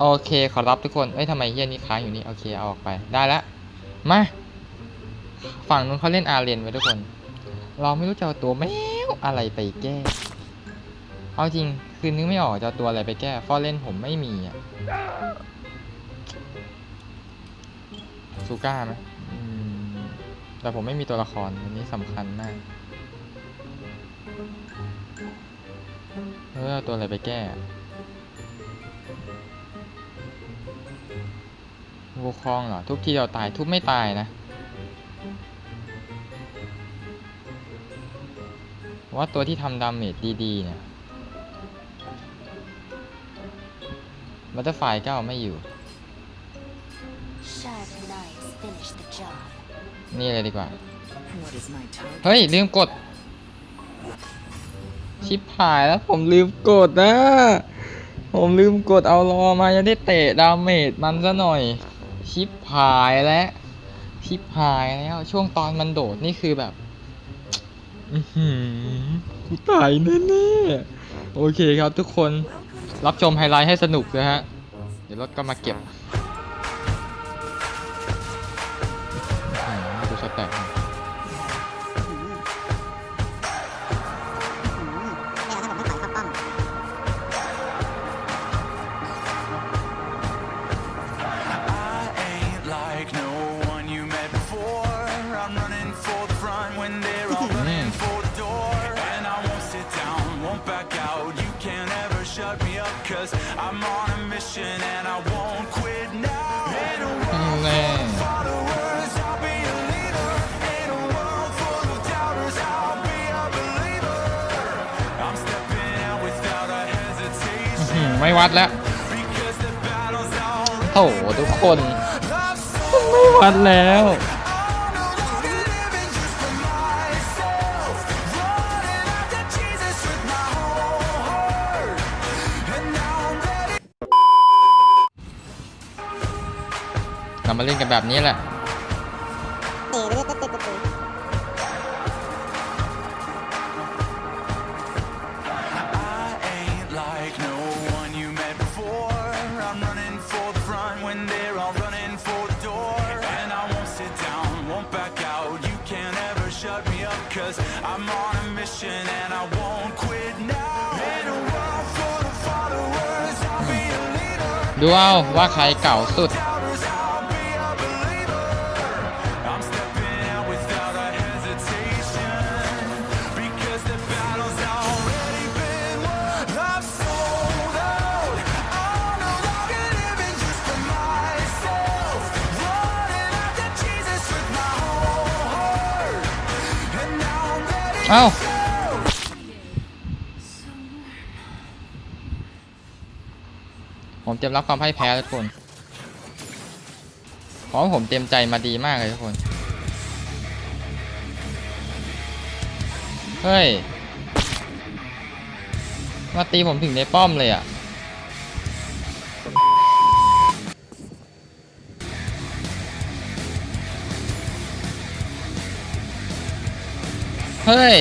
โอเคขอรับทุกคน เอ้ยทำไมเฮียนี่ค้างอยู่นี่ โอเคเอาออกไป ได้แล้วมา ฝั่งนู้นเขาเล่นอาเรียนไว้ทุกคน เราไม่รู้จะเอาตัวแมวอะไรไปแก้ เอาจริง คือนึกไม่ออกจะเอาตัวอะไรไปแก้ ฟอร์เล่นผมไม่มีอะซูก้าไหมมแต่ผมไม่มีตัวละครอันนี้สำคัญมากเออตัวอะไรไปแก้ อะวูคองเหรอ ทุบทีเดียวตาย ทุบไม่ตายนะ ว่าตัวที่ทำดาเมจดีๆเนี่ยบัตเตอร์ไฟก็เอาไม่อยู่ Sharp knives finish the job. นี่เลยดีกว่า What is my target? เฮ้ย ลืมกด ชิปหายแล้วผมลืมกดนะผมลืมกดเอารอมาจะได้เตะดาเมจมันซะหน่อย ชิปหายแล้วชิปหายแล้ว ช่วงตอนมันโดดนี่คือแบบอือหือกูตายแน่ๆโอเคครับทุกคนรับชมไฮไลท์ให้สนุกนะฮะ เดี๋ยวรถก็มาเก็บ like no one you met before. I'm running for the front when they're all running for the door. And I won't sit down, won't back out. You can't ever shut me up, cause I'm on a mission and I won't quit now. In a world แน่ of followers, I'll be a leader. In a world full of doubters, I'll be a believer. I'm stepping out without a อื้อ hesitation. หือไม่วัดแล้ว Because the battle's already โถทุกคน lost. ไม่วัดแล้วเรามาเล่นกันแบบนี้แหละ I'm on a mission and I won't quit now. In a world full of followers, I'll be a leader. ดูเอาว่าใครเก่าสุด เอ้าผมเตรียมรับความพ่ายแพ้ทุกคนเพราะผมเตรียมใจมาดีมากเลยทุกคน เฮ้ย มาตีผมถึงในป้อมเลยอะ เฮ้ย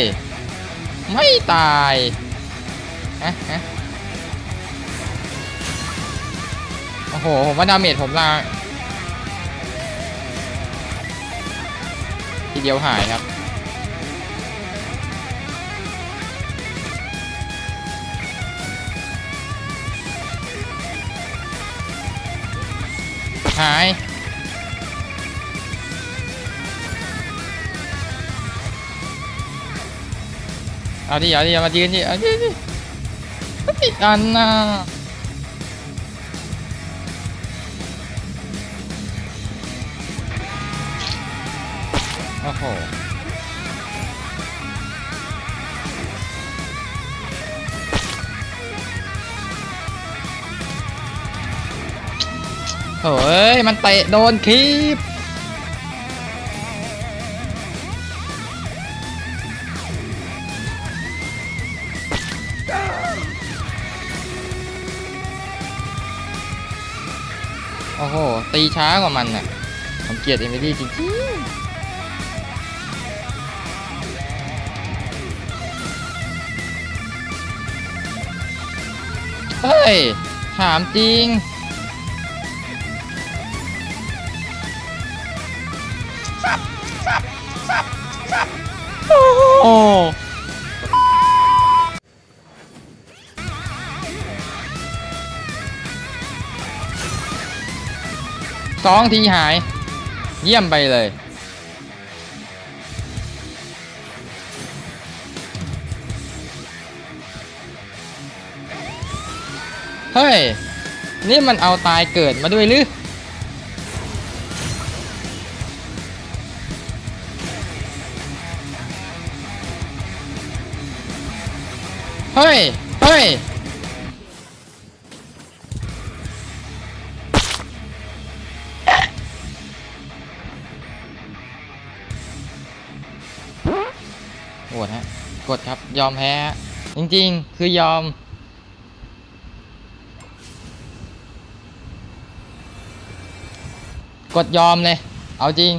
ไม่ตายฮะฮะโอ้โห ผมว่าดาเมจผมลาทีเดียวหายครับ หาย เอาดิเอาดิเอามายืนดิเอาดิดิติดอันน่ะโอ้โหโถ่เอ้ยมันเตะโดนคีบโอ้โห ตีช้ากว่ามันน่ะผมเกลียดเอมิลี่จริงเฮ้ย ถามจริง สับ สับ สับ สับ โอ้ สองทีหาย เยี่ยมไปเลย เฮ้ย นี่มันเอาตายเกิดมาด้วยหรือเฮ้ย เฮ้ย โหวฮะกดครับยอมแพ้ จริงๆ คือยอม กดยอมเลย เอาจริง